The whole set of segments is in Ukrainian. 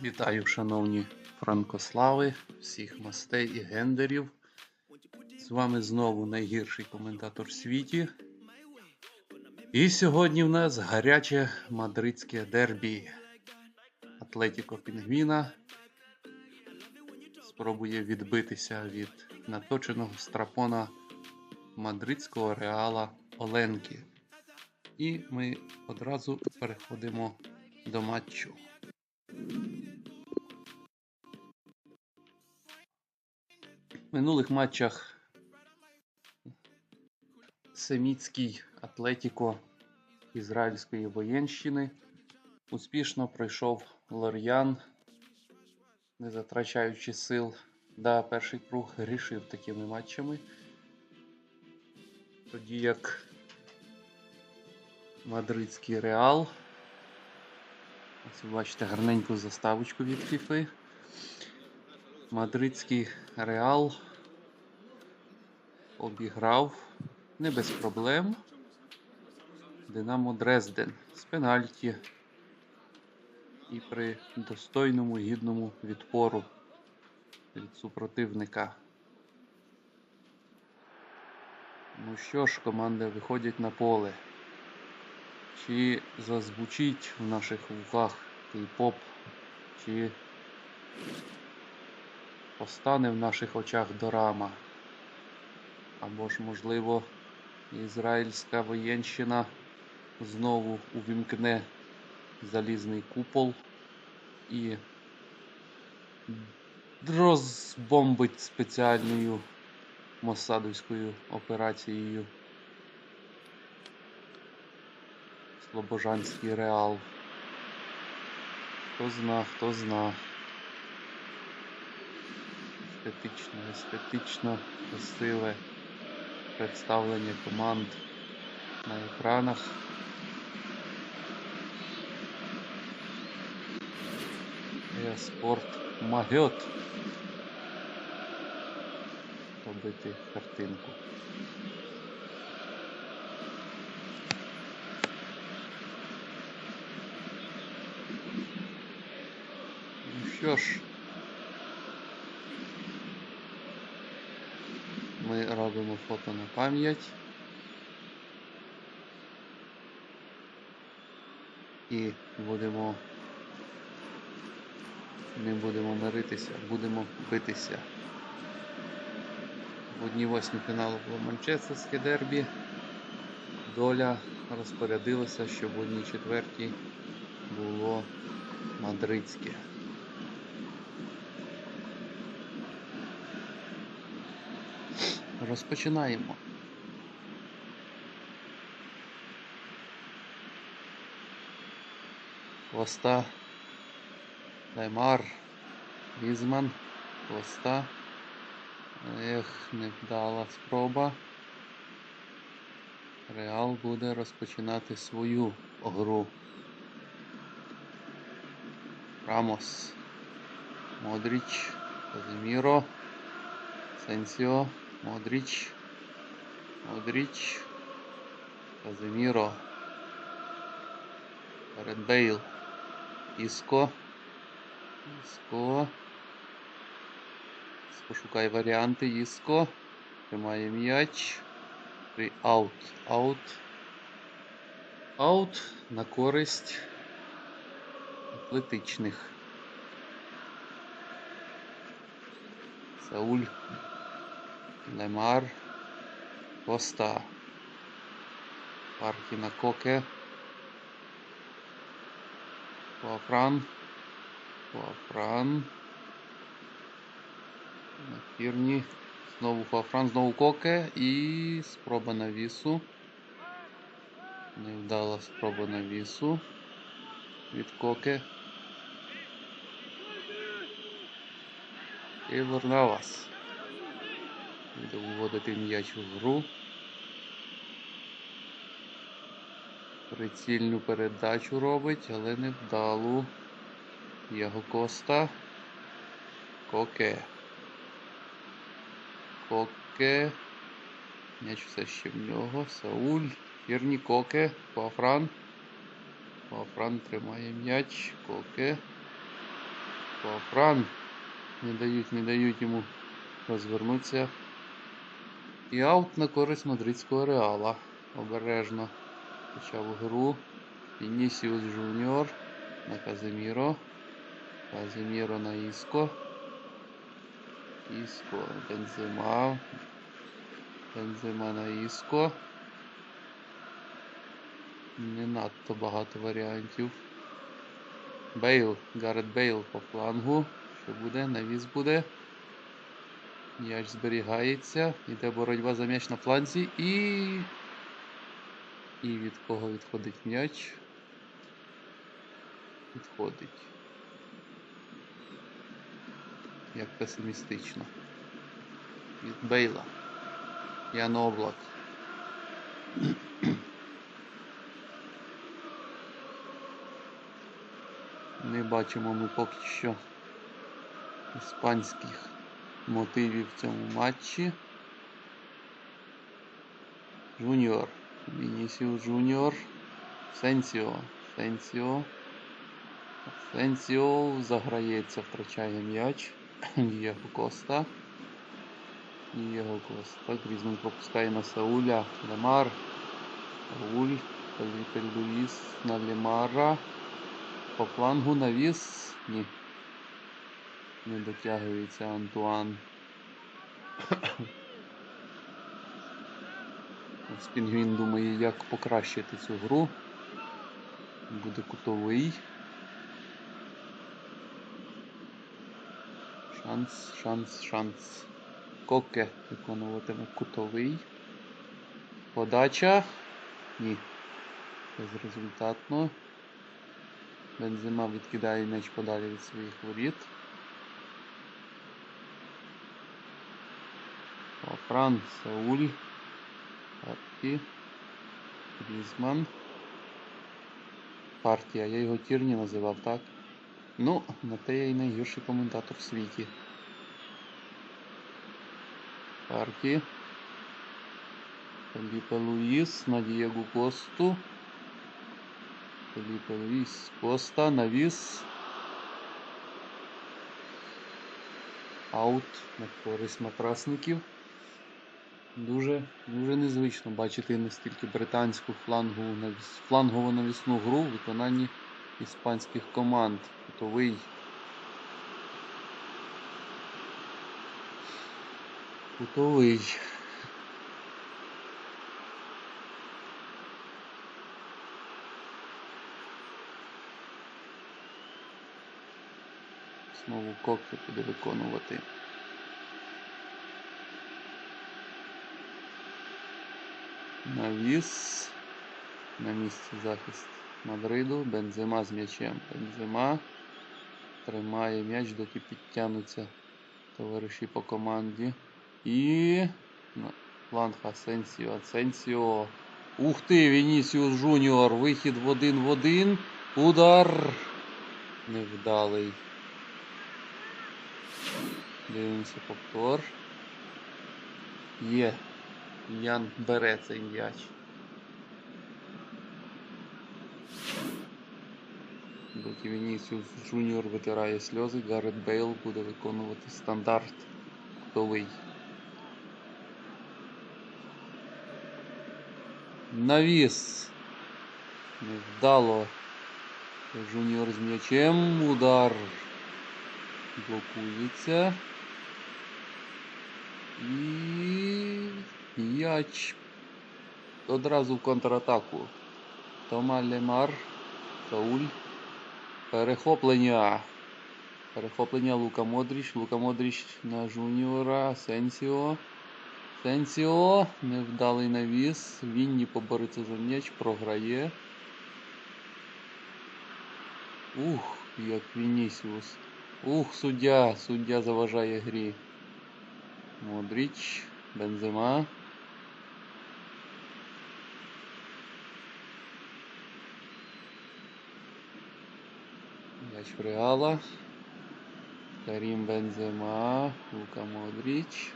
Вітаю, шановні франкослави, всіх мастей і гендерів. З вами знову найгірший коментатор в світі. І сьогодні в нас гаряче мадридське дербі. Атлетіко Пінгвіна спробує відбитися від наточеного страпона мадридського реала Оленки. І ми одразу переходимо до матчу. Минулих матчах Семіцький Атлетіко Ізраїльської воєнщини успішно пройшов Лор'ян, не затрачаючи сил. Да, перший круг рішив такими матчами. Тоді як Мадридський Реал. Ось ви бачите гарненьку заставочку від FIFA. Мадридський Реал обіграв не без проблем. Динамо Дрезден з пенальті і при достойному гідному відпору від супротивника. Ну що ж, команди виходять на поле. Чи зазвучить в наших вухах кей-поп, чи постане в наших очах дорама. Або ж, можливо, ізраїльська воєнщина знову увімкне залізний купол і розбомбить спеціальною мосадовською операцією Слобожанський реал. Хто зна, хто зна. Естетично, естетично красиве представлення команд на екранах. Еоспорт Магьот. Робити картинку. Ну що ж, ми робимо фото на пам'ять. І будемо не будемо миритися, будемо битися. В одній восьмій фіналу було Манчестерське дербі. Доля розпорядилася, що в одній четвертій було мадридське. Розпочинаємо. Хвоста. Лаймар. Візман. Хвоста. Ех, невдала спроба. Реал буде розпочинати свою гру. Рамос. Модріч. Казиміро. Сенсіо. Модріч. Модріч. Казиміро. Перед Іско. Іско. Пошукай варіанти. Іско. Тримає м'яч. При аут. Аут. Аут на користь атлетичних. Сауль. Лемар. Коста. Паркіна Коке. Фуафран. Фуафран. На Фірні. Знову Фуафран, знову Коке. І спроба навісу. Невдала спроба навісу. Від Коке. Кейлор Навас. Буде вводити м'яч у гру. Прицільну передачу робить, але не вдалу. Яго Коста. Коке. Коке. М'яч все ще в нього. Сауль. Фірні Коке. Пафран. Пафран тримає м'яч. Коке. Фран. Не дають, не дають йому розвернутися. І аут на користь мадридського реала. Обережно почав гру. Вінісіус Жуніор на Казиміро. Казиміро на Іско. Іско, Бензема. Бензема на Іско. Не надто багато варіантів. Бейл, Гаррет Бейл по флангу. Що буде? Навіс буде. М'яч зберігається. Іде боротьба за м'яч на фланзі і. І від кого відходить м'яч? Відходить. Як песимістично. Від Бейла. Ян Облак. Не бачимо ми поки що іспанських мотивів в цьому матчі. Жуніор. Вінісіус Жуніор. Сенсіо. Сенсіо. Сенсіо заграється, втрачає м'яч. Дієго Коста. Дієго Коста. Грізман пропускає на Сауля. Лемар. Сауль. Феліпе Луїс на Лемара. По флангу навіс. Ні. Не дотягується Антуан. Ось Пінгвін думає, як покращити цю гру. Буде кутовий. Шанс, шанс, шанс. Коке виконуватиме кутовий. Подача. Ні. Безрезультатно. Бензима відкидає м'яч подалі від своїх воріт. Фран, Сауль, Парті, Грізман. Партія, я його Тірні називав, так? Ну, на те я і найгірший коментатор в світі. Парті. Феліпе Луїс на Дієгу Косту. Феліпе Луїс Коста, навіс. Аут на користь матрасників. Дуже, дуже незвично бачити настільки британську флангову, флангову навісну гру у виконанні іспанських команд. Кутовий. Кутовий. Знову Коке буде виконувати. Навіс. На місці захист Мадриду. Бензема з м'ячем. Бензема тримає м'яч, доки підтягнуться товариші по команді. І на фланг Асенсіо. Асенсіо. Ух ти! Вінісіус Жуніор. Вихід в один в один. Удар. Невдалий. Дивимося повтор. Є. Ян бере цей м'яч. Доки Вінісіус Джуніор витирає сльози, Гаррет Бейл буде виконувати стандарт кутовий. Навіс. Невдало. Жуніор з м'ячем. Удар. Блокується. І м'яч одразу в контратаку. Тома Лемар. Сауль. Перехоплення. Перехоплення Лука Модріч. Лука Модріч на Жуніора. Сенсіо. Сенсіо. Невдалий навіс. Вінні побореться за м'яч. Програє. Ух, як Вінісіус. Ух, суддя. Суддя заважає грі. Модріч. Бензема. М'яч в Реала. Карім Бензема. Лука Модріч.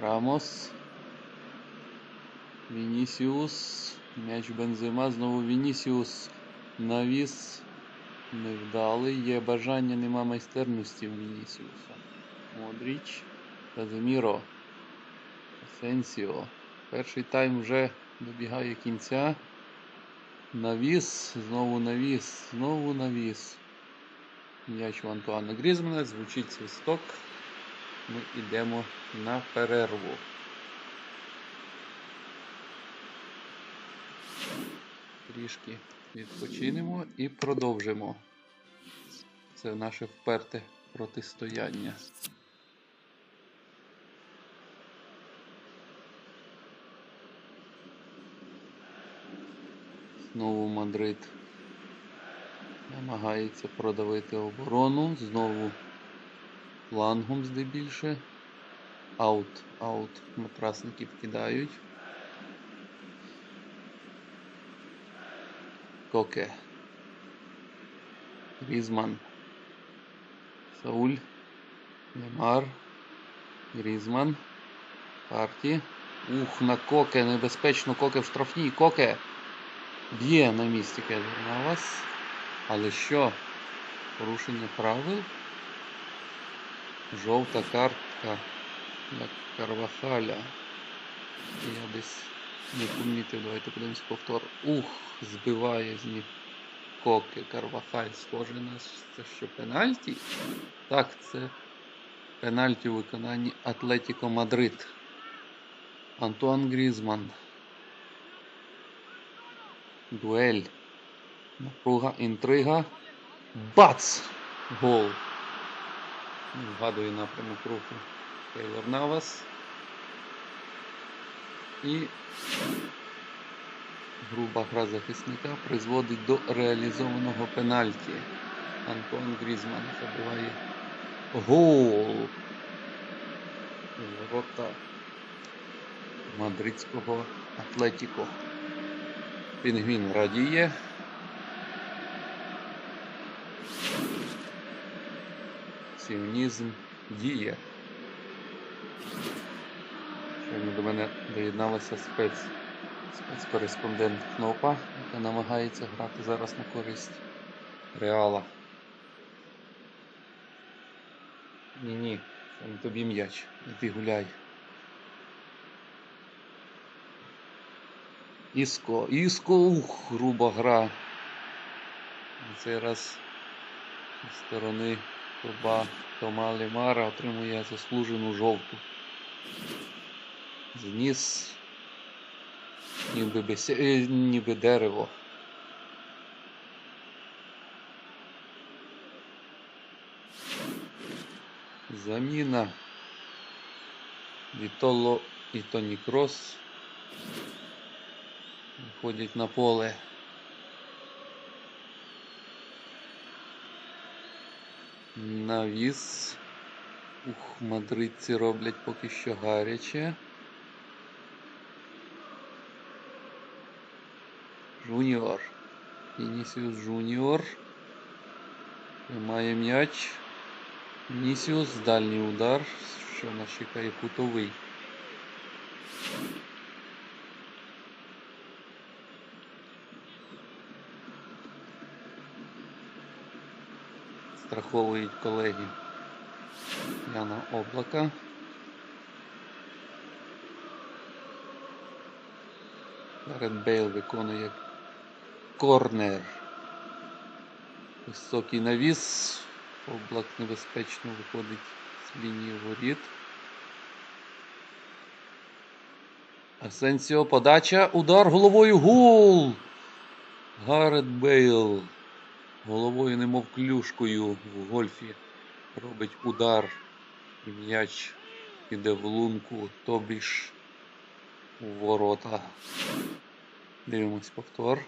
Рамос. Вінісіус. М'яч Бензема. Знову Вінісіус. Навіс. невдалий. Є бажання, нема майстерності в Вінісіуса. Модріч, Казиміро, Асенсіо. Перший тайм вже добігає кінця. Навіс, знову навіс, знову навіс. М'яч у Антуана Грізмана, звучить свисток. Ми йдемо на перерву. Трішки відпочинемо і продовжимо. Це наше вперте протистояння. Знову Мадрид намагається продавити оборону. Знову флангом здебільше. Аут, аут. Матрасників кидають. Коке. Грізман. Сауль. Немар. Грізман. Парті. Ух, на Коке. Небезпечно. Коке в штрафній. Коке. Б'є на місці Кельвер Навас. Але що? Порушення правил? Жовта картка для Карвахаля. Я десь не помітив. Давайте подивимось повтор. Ух, збиває з ніг Коки Карвахаль. Схоже на це що пенальті? Так, це пенальті у виконанні Атлетіко Мадрид. Антуан Грізман. Дуель. Напруга, інтрига. Бац! Гол. Вгадує напрямок руху Тейлор Навас. І груба гра захисника призводить до реалізованого пенальті. Антуан Грізман забиває гол. Ворота мадридського Атлетіко. Пінгвін радіє. Сіонізм діє. Щойно до мене доєдналася спец, спецкореспондент Кнопа, яка намагається грати зараз на користь Реала. Ні-ні, це не тобі м'яч. Іди гуляй. Іско, Іско, ух, груба гра. Цей раз зі сторони Тоба Тома Лемара отримує заслужену жовту. Зніс ніби, бесе... е, ніби дерево. Заміна Вітоло і Тоні Крос виходять на поле. Навіс. Ух, мадридці роблять поки що гаряче. Жуніор. Вінісіус Жуніор. Тримає м'яч. Вінісіус, дальній удар, що нас чекає кутовий. Страховують колеги Яна Облака. Гарет Бейл виконує корнер. Високий навіс. Облак небезпечно виходить з лінії воріт. Асенсіо подача. Удар головою. Гол! Гарет Бейл. Головою, немов клюшкою в гольфі. Робить удар. І м'яч піде в лунку, тобі ж у ворота. Дивимось повтор.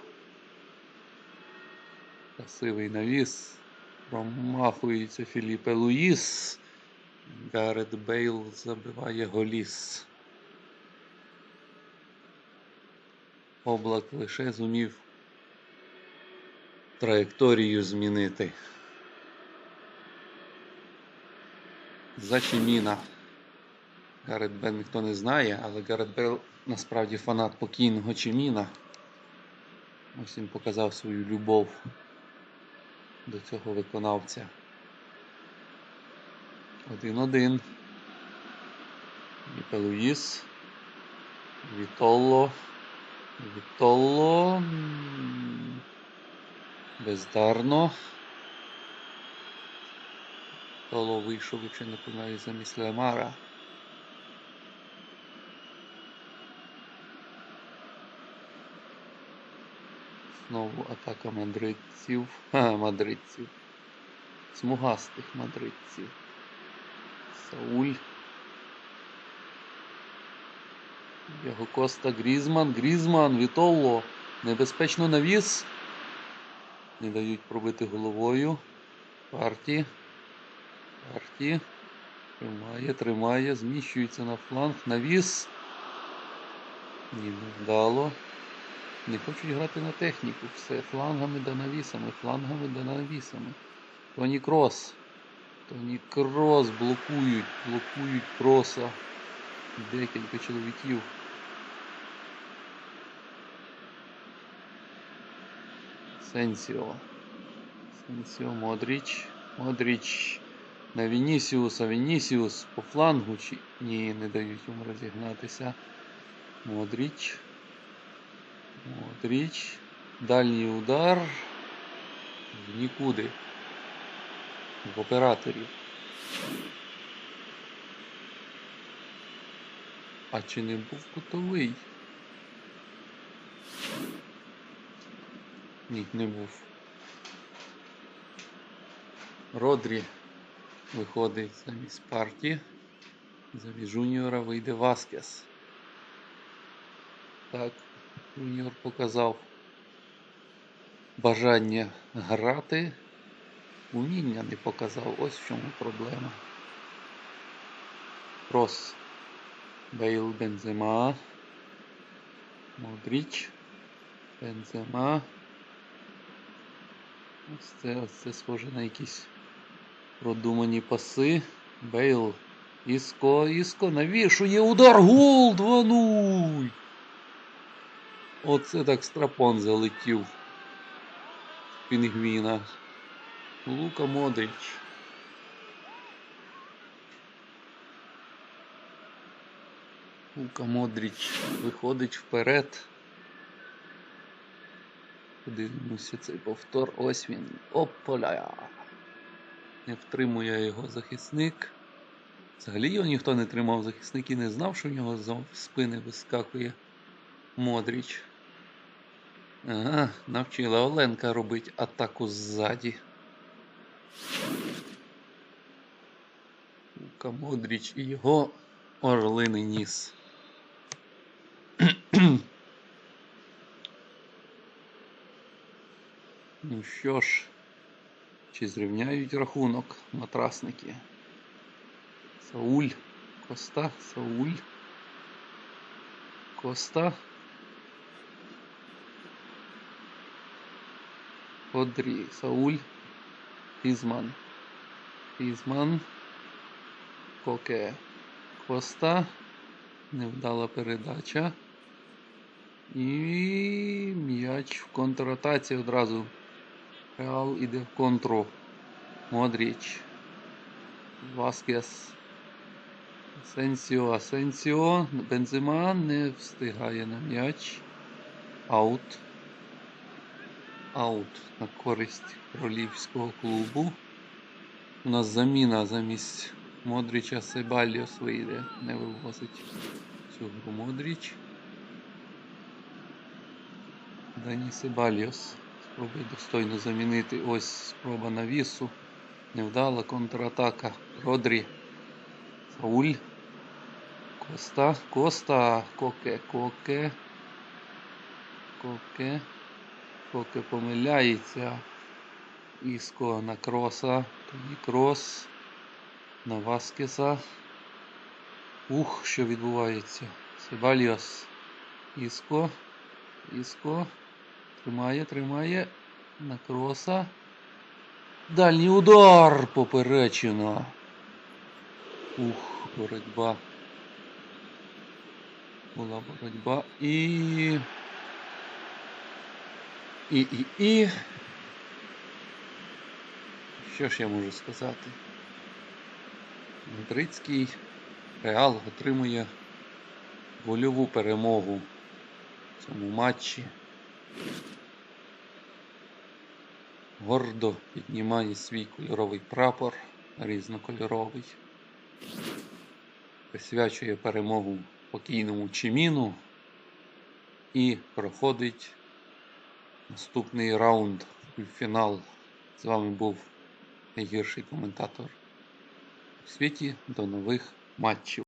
Красивий навіс. Промахується Філіпе Луїс. Гарет Бейл забиває голіс. Облак лише зумів траєкторію змінити. Зачіміна. Гарет Бейл ніхто не знає, але Гарет Бейл насправді фанат покійного Чиміна. Ось він показав свою любов до цього виконавця. Один-один. Віта Вітолло. Вітолло. Бездарно. Толо вийшов, якщо не помиляюсь, замість Лемара. Знову атака мадридців. Ха, мадридців. Смугастих мадридців. Сауль. Його Коста Грізман. Грізман, Вітолло. Небезпечно навіс. Не дають пробити головою. Парті. Парті. Тримає, тримає, зміщується на фланг. Навіс. Ні, не вдало. Не хочуть грати на техніку. Все флангами да навісами, флангами да навісами. Тоні Крос. Тоні Крос блокують, блокують кроса. Декілька чоловіків. Сенсіо. Сенсіо Модріч. Модріч. На Вінісіуса. Вінісіус по флангу. Чи... Ні, не дають йому розігнатися. Модріч. Модріч. Дальній удар. В нікуди. В операторів. А чи не був кутовий? Ні, не був. Родрі виходить замість парті. Замість Жуніора вийде Васкес. Так, Жуніор показав бажання грати. Уміння не показав. Ось в чому проблема. Крос. Бейл Бензема. Модріч. Бензема. Ось це, ось це схоже на якісь продумані паси. Бейл. Іско, Іско навішує удар. Гол 2-0. Оце так страпон залетів. Пінгвіна. Лука Модріч. Лука Модріч виходить вперед. Подивимося цей повтор. Ось він. Ополя. Не втримує його захисник. Взагалі його ніхто не тримав захисник і не знав, що в нього з спини вискакує Модріч. Ага, навчила Оленка робити атаку ззаді. Модріч і його орлиний ніс. Ну що ж, чи зрівняють рахунок матрасники? Сауль, Коста, Сауль, Коста. Одрі, Сауль, Фізман, Фізман, Коке, Коста, невдала передача. І м'яч в контратаці одразу. Реал іде в контру. Модріч. Васкес. Асенсіо, Асенсіо. Бензима не встигає на м'яч. Аут. Аут на користь королівського клубу. У нас заміна замість Модріча Себаліос вийде. Не вивозить цю гру Модріч. Дані Себаліос. Спробує достойно замінити. Ось спроба навісу. Невдала контратака. Родрі. Сауль. Коста. Коста. Коке. Коке. Коке. Коке помиляється. Іско на кроса. Тоді крос. На Васкеса. Ух, що відбувається. Себаліос. Іско. Іско. Тримає, тримає. На кроса. Дальній удар поперечина. Ух, боротьба. Була боротьба і. І, і, і. Що ж я можу сказати? Мадридський Реал отримує вольову перемогу в цьому матчі. Гордо піднімає свій кольоровий прапор різнокольоровий. Присвячує перемогу покійному Чиміну і проходить наступний раунд півфінал. З вами був найгірший коментатор у світі. До нових матчів.